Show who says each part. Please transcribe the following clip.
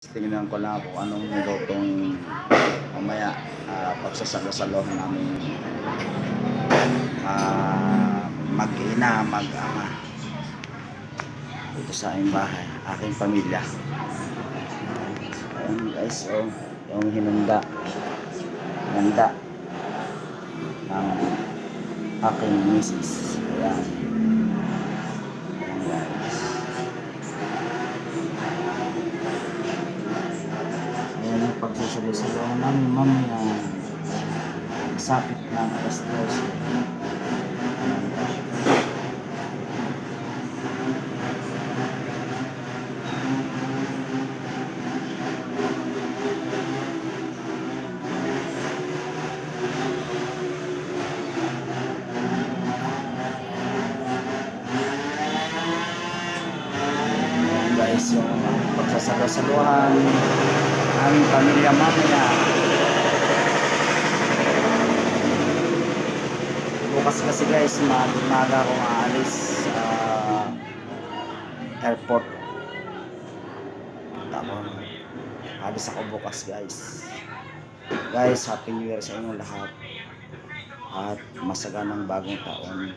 Speaker 1: Tingnan ko lang kung anong nilutong mamaya uh, pagsasalo-salohan namin ah, mag-ina, mag-ama dito sa aming bahay, aking pamilya. Ayan guys, oh, yung hinanda. Hinanda ng aking misis. Ayan pagsasalo-salohan namin mamaya. Sapit ng alas 12. Guys, yung pagsasalo-saluhan aming pamilya mamaya. Bukas kasi guys, ma- maaga akong aalis sa airport. Tapos, alis ako bukas guys. Guys, Happy New Year sa inyong lahat. At masaganang bagong taon.